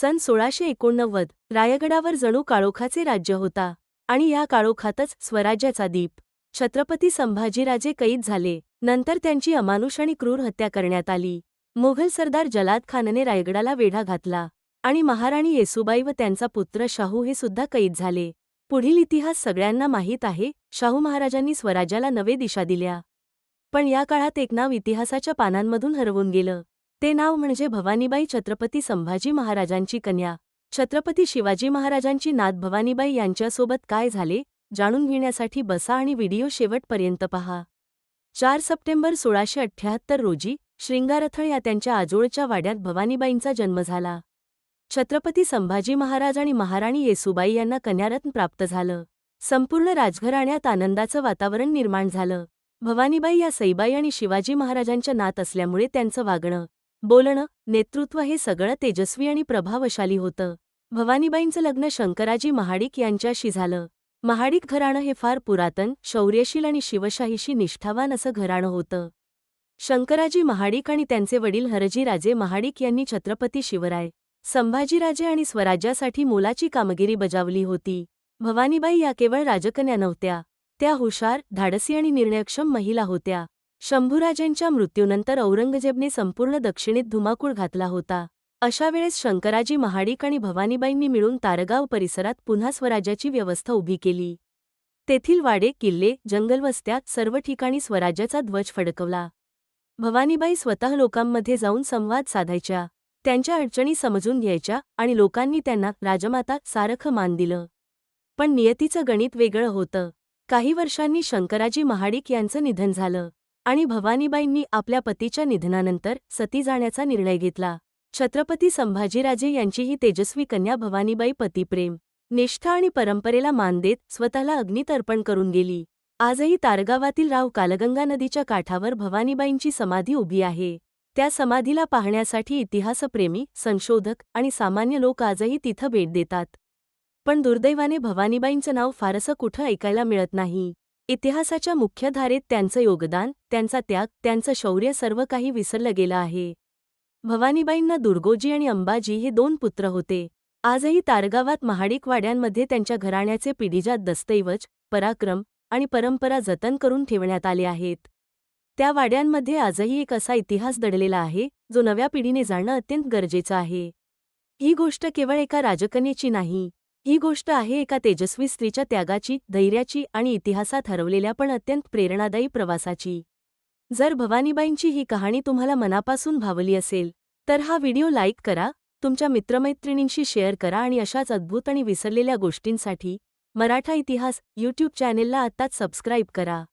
सन सोळाशे एकोणनव्वद रायगडावर जणू काळोखाचे राज्य होता आणि या काळोखातच स्वराज्याचा दीप. छत्रपती संभाजीराजे कैद झाले नंतर त्यांची अमानुष आणि क्रूर हत्या करण्यात आली. मुघल सरदार जलाद खानने रायगडाला वेढा घातला आणि महाराणी येसुबाई व त्यांचा पुत्र शाहू हे सुद्धा कैद झाले. पुढील इतिहास सगळ्यांना माहीत आहे शाहू महाराजांनी स्वराज्याला नवे दिशा दिल्या. पण या काळात एक नाव इतिहासाच्या पानांमधून हरवून गेलं. ते नाव म्हणजे भवानीबाई छत्रपती संभाजी महाराजांची कन्या. छत्रपती शिवाजी महाराजांची नात भवानीबाई यांच्यासोबत काय झाले जाणून घेण्यासाठी बसा आणि व्हिडिओ शेवटपर्यंत पहा. चार सप्टेंबर सोळाशे अठ्ठ्याहत्तर रोजी श्रृंगारथळ या त्यांच्या आजोळच्या वाड्यात भवानीबाईंचा जन्म झाला. छत्रपती संभाजी महाराज आणि महाराणी येसुबाई यांना कन्यारत्न प्राप्त झालं. संपूर्ण राजघराण्यात आनंदाचं वातावरण निर्माण झालं. भवानीबाई या सईबाई आणि शिवाजी महाराजांच्या नात असल्यामुळे त्यांचं वागणं बोलणं नेतृत्व हे सगळं तेजस्वी आणि प्रभावशाली होतं. भवानीबाईंचं लग्न शंकराजी महाडिक यांच्याशी झालं. महाडिक घराणं हे फार पुरातन शौर्यशील आणि शिवशाहीशी निष्ठावान असं घराणं होतं. शंकराजी महाडिक आणि त्यांचे वडील हरजीराजे महाडिक यांनी छत्रपती शिवराय संभाजीराजे आणि स्वराज्यासाठी मोलाची कामगिरी बजावली होती. भवानीबाई या केवळ राजकन्या नव्हत्या. त्या हुशार धाडसी आणि निर्णयक्षम महिला होत्या. शंभूराजेंच्या मृत्यूनंतर औरंगजेबने संपूर्ण दक्षिणेत धुमाकूळ घातला होता. अशा वेळेस शंकराजी महाडिक आणि भवानीबाईंनी मिळून तारगाव परिसरात पुन्हा स्वराज्याची व्यवस्था उभी केली. तेथील वाडे किल्ले जंगलवस्त्यात सर्व ठिकाणी स्वराज्याचा ध्वज फडकवला. भवानीबाई स्वतः लोकांमध्ये जाऊन संवाद साधायच्या त्यांच्या अडचणी समजून घ्यायच्या आणि लोकांनी त्यांना राजमाता सारखं मान दिलं. पण नियतीचं गणित वेगळं होतं. काही वर्षांनी शंकराजी महाडिक यांचं निधन झालं. आणि भवानीबाईंनी आपल्या पतीच्या निधनानंतर सती जाण्याचा निर्णय घेतला. छत्रपती संभाजीराजे यांची ही तेजस्वी कन्या भवानीबाई पतिप्रेम निष्ठा आणि परंपरेला मान देत स्वतःला अग्नीत अर्पण करून गेली. आजही तारगावातील राव कालगंगा नदीच्या काठावर भवानीबाईंची समाधी उभी आहे. त्या समाधीला पाहण्यासाठी इतिहासप्रेमी संशोधक आणि सामान्य लोक आजही तिथं भेट देतात. पण दुर्दैवाने भवानीबाईंचं नाव फारसं कुठं ऐकायला मिळत नाही. इतिहासाच्या मुख्यधारेत त्यांचं योगदान त्यांचा त्याग त्यांचं शौर्य सर्व काही विसरलं गेलं आहे. भवानीबाईंना दुर्गोजी आणि अंबाजी हे दोन पुत्र होते. आजही तारगावात महाडिक वाड्यांमध्ये त्यांच्या घराण्याचे पिढीजात दस्तऐवज पराक्रम आणि परंपरा जतन करून ठेवण्यात आले आहेत. त्या वाड्यांमध्ये आजही एक असा इतिहास दडलेला आहे जो नव्या पिढीने जाणं अत्यंत गरजेचं आहे. ही गोष्ट केवळ एका राजकन्येची नाही ही गोष्ट आहे एका तेजस्वी स्त्रीच्या त्यागाची धैर्याची आणि इतिहासात हरवलेल्या पण अत्यंत प्रेरणादायी प्रवासाची. जर भवानीबाईंची ही कहाणी तुम्हाला मनापासून भावली असेल तर हा व्हिडिओ लाईक करा तुमच्या मित्रमैत्रिणींशी शेअर करा आणि अशाच अद्भुत आणि विसरलेल्या गोष्टींसाठी मराठा इतिहास यूट्यूब चॅनेलला आत्ताच सबस्क्राईब करा.